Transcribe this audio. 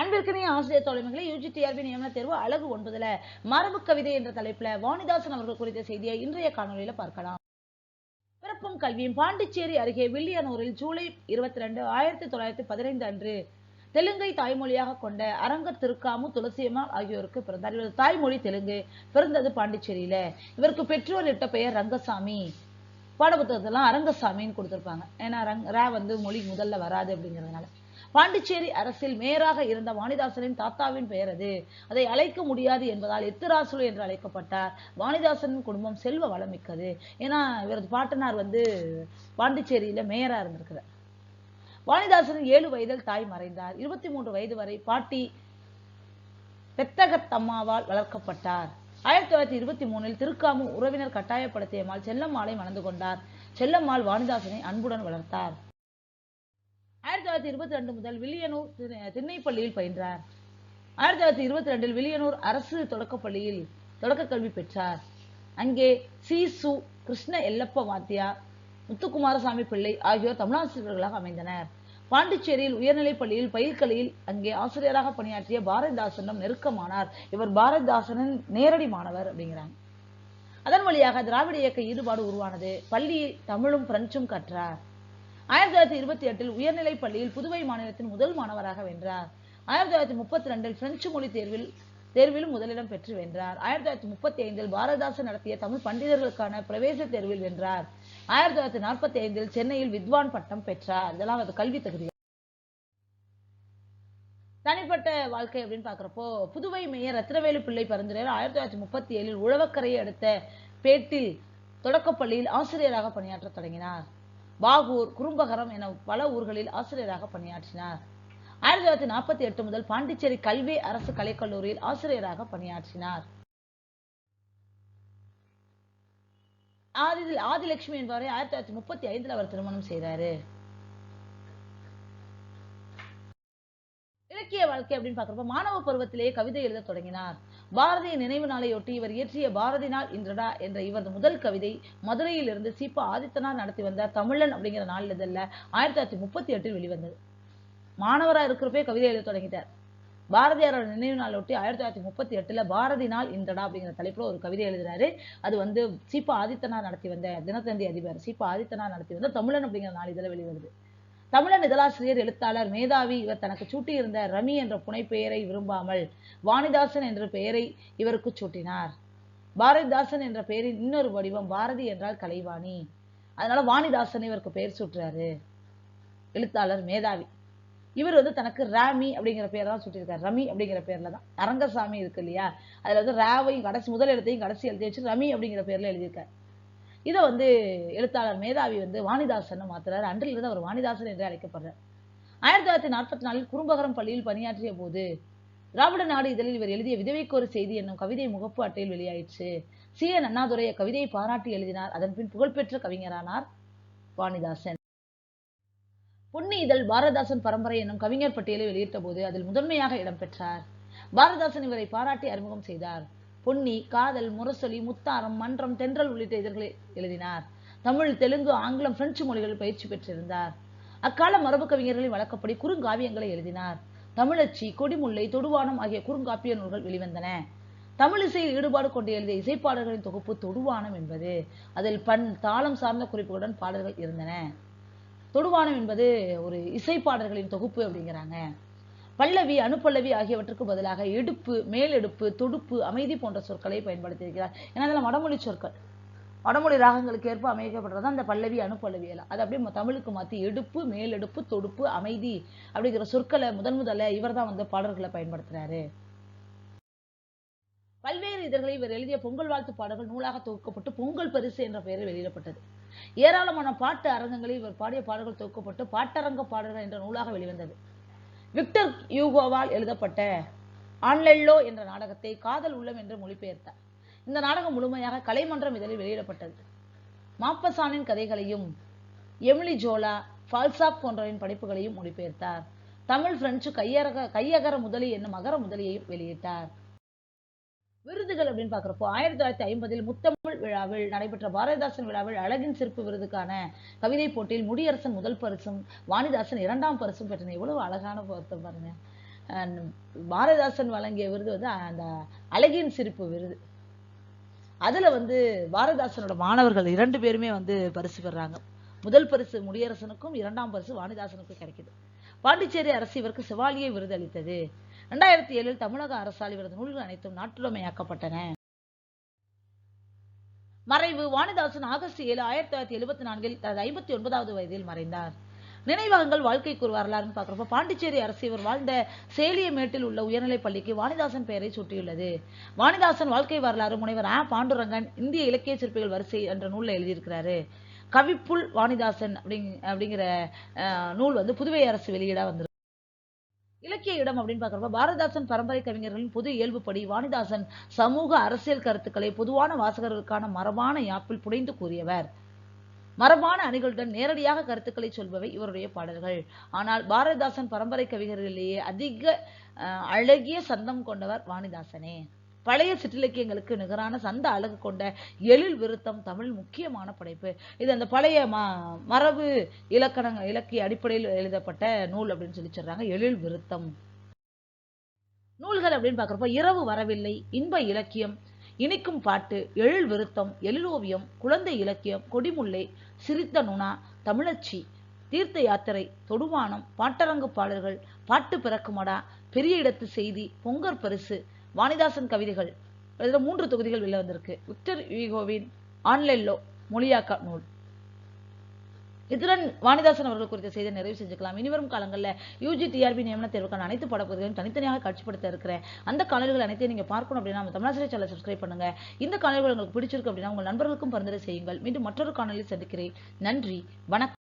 அன்பிற்கினிய ஆசிரியர் தோழமைகளை யூஜிடிஆர்பி நியமன தேர்வு அழகு ஒன்பதுல மரபு கவிதை என்ற தலைப்புல வாணிதாசன் அவர்கள் குறித்த செய்தியை இன்றைய காணொலியில பார்க்கலாம். பிறப்பும் கல்வியும் பாண்டிச்சேரி அருகே வில்லியனூரில் ஜூலை இருபத்தி ரெண்டு ஆயிரத்தி தொள்ளாயிரத்தி பதினைந்து அன்று தெலுங்கை தாய்மொழியாக கொண்ட அரங்கர் திருக்காமு துளசியம்மாள் ஆகியோருக்கு பிறந்தார். இவரது தாய்மொழி தெலுங்கு பிறந்தது பாண்டிச்சேரியில. இவருக்கு பெற்றோர் இட்ட பெயர் ரங்கசாமி. பாடப்புத்தகத்தெல்லாம் அரங்கசாமின்னு கொடுத்துருப்பாங்க. ஏன்னா ரங் ரா வந்து மொழி முதல்ல வராது அப்படிங்கிறதுனால. பாண்டிச்சேரி அரசில் மேயராக இருந்த வாணிதாசனின் தாத்தாவின் பெயர் அது. அதை அழைக்க முடியாது என்பதால் எத்திராசுலு என்று அழைக்கப்பட்டார். வாணிதாசன் குடும்பம் செல்வ வளமிக்கது. ஏன்னா இவரது பாட்டனார் வந்து பாண்டிச்சேரியில மேயரா இருந்திருக்கிறார். வாணிதாசன் ஏழு வயதில் தாய் மறைந்தார். இருபத்தி மூன்று வயது வரை பாட்டி பெத்தகத்தம்மாவால் வளர்க்கப்பட்டார். ஆயிரத்தி தொள்ளாயிரத்தி இருபத்தி மூணில் திருக்காமு உறவினர் கட்டாயப்படுத்தியம்மாள் செல்லம்மாளை மணந்து கொண்டார். செல்லம்மாள் வாணிதாசனை அன்புடன் வளர்த்தார். ஆயிரத்தி தொள்ளாயிரத்தி இருபத்தி ரெண்டு முதல் வில்லியனூர் திண்ணைப்பள்ளியில் பயின்றார். ஆயிரத்தி தொள்ளாயிரத்தி இருபத்தி ரெண்டில் வில்லியனூர் அரசு தொடக்கப்பள்ளியில் தொடக்க கல்வி பெற்றார். அங்கே சி. சு. கிருஷ்ண எல்லப்ப வாத்தியா முத்துக்குமாரசாமி பிள்ளை ஆகியோர் தமிழாசிரியர்களாக அமைந்தனர். பாண்டிச்சேரியில் உயர்நிலைப் பள்ளியில் பயிர்கலையில் அங்கே ஆசிரியராக பணியாற்றிய பாரதிதாசனிடம் நெருக்கமானார். இவர் பாரதிதாசனின் நேரடி மாணவர் அப்படிங்கிறாங்க. அதன் வழியாக திராவிட இயக்க ஈடுபாடு உருவானது. பள்ளியில் தமிழும் பிரெஞ்சும் கற்றார். ஆயிரத்தி தொள்ளாயிரத்தி இருபத்தி எட்டில் உயர்நிலைப் பள்ளியில் புதுவை மாநிலத்தின் முதல் மாணவராக வென்றார். ஆயிரத்தி தொள்ளாயிரத்தி முப்பத்தி ரெண்டில் பிரெஞ்சு மொழி தேர்வில் தேர்விலும் முதலிடம் பெற்று வென்றார். ஆயிரத்தி தொள்ளாயிரத்தி முப்பத்தி ஐந்தில் பாரதாசன் நடத்திய தமிழ் பண்டிதர்களுக்கான பிரவேச தேர்வில் வென்றார். ஆயிரத்தி தொள்ளாயிரத்தி நாற்பத்தி ஐந்தில் சென்னையில் வித்வான் பட்டம் பெற்றார். இதெல்லாம் அது கல்வி தகுதி. தனிப்பட்ட வாழ்க்கை அப்படின்னு பார்க்குறப்போ புதுவை மேயர் ரத்னவேலு பிள்ளை பரிந்துரையார் ஆயிரத்தி தொள்ளாயிரத்தி முப்பத்தி ஏழில் உழவக்கரையை அடுத்த பேட்டில் தொடக்கப்பள்ளியில் ஆசிரியராக பணியாற்றத் தொடங்கினார். பாகூர் குறும்பகரம் என பல ஊர்களில் ஆசிரியராக பணியாற்றினார். ஆயிரத்தி தொள்ளாயிரத்தி நாற்பத்தி எட்டு முதல் பாண்டிச்சேரி கல்வி அரசு கலைக்கல்லூரியில் ஆசிரியராக பணியாற்றினார். ஆதி ஆதிலட்சுமி என்பவரை ஆயிரத்தி தொள்ளாயிரத்தி முப்பத்தி ஐந்தில் அவர் திருமணம் செய்தாரு. இலக்கிய வாழ்க்கை அப்படின்னு பார்க்குறப்ப மாணவ பருவத்திலேயே கவிதை எழுத தொடங்கினார். பாரதிய நினைவு நாளையொட்டி இவர் இயற்றிய பாரதி நாள் இன்றடா என்ற இவரது முதல் கவிதை மதுரையிலிருந்து சீப்பா ஆதித்தனார் நடத்தி வந்த தமிழன் அப்படிங்கிற நாளிதழில் ஆயிரத்தி தொள்ளாயிரத்தி முப்பத்தி எட்டில் வெளிவந்தது. மாணவரா இருக்கிறப்பே கவிதை எழுத தொடங்கிட்டார். பாரதியாரோட நினைவு நாளொட்டி ஆயிரத்தி தொள்ளாயிரத்தி முப்பத்தி எட்டுல பாரதி நாள் இன்றடா அப்படிங்கிற தலைப்பில் ஒரு கவிதை எழுதுறாரு. அது வந்து சீபா ஆதித்தனார் நடத்தி வந்த தினத்தந்தி அதிபர் சீபா ஆதித்தனார் நடத்தி வந்த தமிழன் அப்படிங்கிற நாள் இதில் வெளிவருது. தமிழன் இதழாசிரியர் எழுத்தாளர் மேதாவி இவர் தனக்கு சூட்டியிருந்த ரமி என்ற புனைப்பெயரை விரும்பாமல் வாணிதாசன் என்ற பெயரை இவருக்கு சூட்டினார். பாரதிதாசன் என்ற பெயரின் இன்னொரு வடிவம் பாரதி என்றால் கலைவாணி. அதனால வாணிதாசன் இவருக்கு பெயர் சூட்டுறாரு. எழுத்தாளர் மேதாவி. இவர் வந்து தனக்கு ராமி அப்படிங்கிற பேர் தான் சுட்டியிருக்காரு. ரமி அப்படிங்கிற பேர்ல தான். அரங்கசாமி இருக்கு இல்லையா? அதுல வந்து ராவையும் கடைசி முதல் எழுத்தையும் கடைசி எழுதி வச்சு ரமி அப்படிங்கிற பேர்ல எழுதியிருக்காரு. இதை வந்து எழுத்தாளர் மேதாவி வந்து வாணிதாசன் மாத்துறாரு. அன்றிலிருந்து அவர் வாணிதாசன் என்று அழைக்கப்படுறார். ஆயிரத்தி தொள்ளாயிரத்தி நாற்பத்தி நாலில் குறும்பகரம் பள்ளியில் பணியாற்றிய போது திராவிட நாடு இதழில் இவர் எழுதிய விதவைக்கு ஒரு செய்தி என்னும் கவிதை முகப்பு அட்டையில் வெளியாயிற்று. சி. என். அண்ணாதுரை கவிதையை பாராட்டி எழுதினார். அதன் பின் புகழ்பெற்ற கவிஞரானார் வாணிதாசன். பொன்னி இதழ் பாரதாசன் பரம்பரை என்னும் கவிஞர் பட்டியலை வெளியிட்ட போது அதில் முதன்மையாக இடம்பெற்றார் பாரதிதாசன் இவரை பாராட்டி அறிமுகம் செய்தார். பொன்னி காதல் முரசொலி முத்தாரம் மன்றம் தென்றல் உள்ளிட்ட இதழ்களை எழுதினார். தமிழ் தெலுங்கு ஆங்கிலம் பிரெஞ்சு மொழிகளில் பயிற்சி பெற்றிருந்தார். அக்கால மரபு கவிஞர்களின் வழக்கப்படி குறுங்காவியங்களை எழுதினார். தமிழச்சி கொடிமுல்லை தொடுவானம் ஆகிய குறுங்காப்பிய நூல்கள் வெளிவந்தன. தமிழிசையில் ஈடுபாடு கொண்டு எழுதிய இசைப்பாடல்களின் தொகுப்பு தொடுவானம் என்பது. அதில் பண் தாளம் சார்ந்த குறிப்புகளுடன் பாடல்கள் இருந்தன. தொடுவானம் என்பது ஒரு இசைப்பாடல்களின் தொகுப்பு அப்படிங்கிறாங்க. பல்லவி அனுப்பல்லவி ஆகியவற்றுக்கு பதிலாக எடுப்பு மேலெடுப்பு தொடுப்பு அமைதி போன்ற சொற்களை பயன்படுத்தியிருக்கிறார். ஏன்னா அதெல்லாம் வடமொழி சொற்கள். வடமொழி ராகங்களுக்கு ஏற்ப அமைக்கப்படுறது அந்த பல்லவி அனுப்பல்லவி எல்லாம். அதை அப்படியே தமிழுக்கு மாற்றி எடுப்பு மேலெடுப்பு தொடுப்பு அமைதி அப்படிங்கிற சொற்களை முதன் முதல்ல இவர் தான் வந்து பாடல்களை பயன்படுத்துறாரு. பல்வேறு இதழ்களில் இவர் எழுதிய பொங்கல் வாழ்த்து பாடல்கள் நூலாக தொகுக்கப்பட்டு பொங்கல் பரிசு என்ற பெயரில் வெளியிடப்பட்டது. ஏராளமான பாட்டு அரங்கங்களில் இவர் பாடிய பாடல்கள் தொகுக்கப்பட்டு பாட்டரங்க பாடல்கள் என்ற நூலாக வெளிவந்தது. விக்டர் யூகோவால் எழுதப்பட்ட ஆன்லெல்லோ என்ற நாடகத்தை காதல் உள்ளம் என்று மொழிபெயர்த்தார். இந்த நாடகம் முழுமையாக கலைமன்றம் இதழில் வெளியிடப்பட்டது. மாப்பசானின் கதைகளையும் எமிலி ஜோலா ஃபால்சாப் போன்றவரின் படைப்புகளையும் மொழிபெயர்த்தார். தமிழ் பிரெஞ்சு கையரக கையகர முதலி என்னும் அகர முதலியையும் வெளியிட்டார். விருதுகள் அப்படின்னு பார்க்குறப்போ ஆயிரத்தி தொள்ளாயிரத்தி ஐம்பதில் முத்தம் விழாவில் நடைபெற்ற பாரதிதாசன் விழாவில் அழகின் சிறப்பு விருதுக்கான கவிதை போட்டியில் முடியரசன் முதல் பரிசும் வாணிதாசன் இரண்டாம் பரிசும் பெற்றன. எவ்வளவு அழகான பொருத்தம் பாருங்க. பாரதிதாசன் வழங்கிய விருது வந்து அந்த அழகின் சிரிப்பு விருது. அதுல வந்து பாரதிதாசனோட மாணவர்கள் இரண்டு பேருமே வந்து பரிசு பெறாங்க. முதல் பரிசு முடியரசனுக்கும் இரண்டாம் பரிசு வாணிதாசனுக்கும் கிடைக்குது. பாண்டிச்சேரி அரசு இவருக்கு செவாலியை விருது அளித்தது. ரெண்டாயிரத்தி ஏழில் தமிழக அரசால் இவரது நூல்கள் அனைத்தும் நாட்டுடைமையாக்கப்பட்டன. வாணிதாசன் ஆகஸ்ட் ஏழு ஆயிரத்தி தொள்ளாயிரத்தி எழுபத்தி நான்கில் தனது ஐம்பத்தி ஒன்பதாவது வயதில் மறைந்தார். நினைவகங்கள் வாழ்க்கைக்கு ஒரு வரலாறுன்னு பார்க்குறப்ப பாண்டிச்சேரி அரசு இவர் வாழ்ந்த சேலியமேட்டில் உள்ள உயர்நிலைப் பள்ளிக்கு வாணிதாசன் பெயரை சூட்டியுள்ளது. வாணிதாசன் வாழ்க்கை வரலாறு முனைவர் ஆ. பாண்டுரங்கன் இந்திய இலக்கிய சிற்பிகள் வரிசை என்ற நூலில் எழுதியிருக்கிறாரு. கவிப்புல் வாணிதாசன் அப்படிங் அப்படிங்கிற நூல் வந்து புதுவை அரசு வெளியிட வந்திருக்கு. இலக்கிய இடம் அப்படின்னு பார்க்குறப்ப பாரதிதாசன் பரம்பரை கவிஞர்களின் பொது இயல்புப்படி வாணிதாசன் சமூக அரசியல் கருத்துக்களை பொதுவான வாசகர்களுக்கான மரபான யாப்பில் புனைந்து கூறியவர். மரபான அணிகளுடன் நேரடியாக கருத்துக்களை சொல்பவை இவருடைய பாடல்கள். ஆனால் பாரதிதாசன் பரம்பரை கவிஞர்களிலேயே அதிக அழகிய சந்தம் கொண்டவர் வாணிதாசனே. பழைய சிற்றிலக்கியங்களுக்கு நிகரான சந்த அழகு கொண்ட எழில் விருத்தம் தமிழ் முக்கியமான படைப்பு. இது அந்த பழைய ம மரபு இலக்கண இலக்கிய அடிப்படையில் எழுதப்பட்ட நூல் அப்படின்னு சொல்லி சொல்றாங்க. எழில் விருத்தம். நூல்கள் அப்படின்னு பார்க்குறப்ப இரவு வரவில்லை இன்ப இலக்கியம் இனிக்கும் பாட்டு எழில் விருத்தம் எழிலோவியம் குழந்தை இலக்கியம் கொடிமுல்லை சிரித்த நுணா தமிழச்சி தீர்த்த யாத்திரை தொடுவானம் பாட்டரங்கு பாடல்கள் பாட்டு பிறக்குமடா பெரிய இடத்து செய்தி பொங்கற் பரிசு வாணிதாசன் கவிதைகள். இதில் மூன்று தொகுதிகள் வெளில வந்திருக்கு. விக்டர் ஈகோவின் ஆன்லைன்லோ மொழியாக்க நூல். இத்துடன் வாணிதாசன் அவர்கள் குறித்த செய்தியை நிறைவு செஞ்சுக்கலாம். இனிவரும் காலங்களில் யூஜி டிஆர்பி நியமன தேர்வுக்கான அனைத்து பாடப்பகுதிகளையும் தனித்தனியாக காட்சிப்படுத்த இருக்கிறேன் அந்த காணொலிகள் அனைத்தையும் நீங்க பார்க்கணும் அப்படின்னா நம்ம தமிழாசிரியர் சேனல் சப்ஸ்கிரைப் பண்ணுங்க. இந்த காணொலிகள் உங்களுக்கு பிடிச்சிருக்கு அப்படின்னா உங்கள் நண்பர்களுக்கும் பரிந்துரை செய்யுங்கள். மீண்டும் மற்றொரு காணொலியில் சந்திக்கிறேன். நன்றி. வணக்கம்.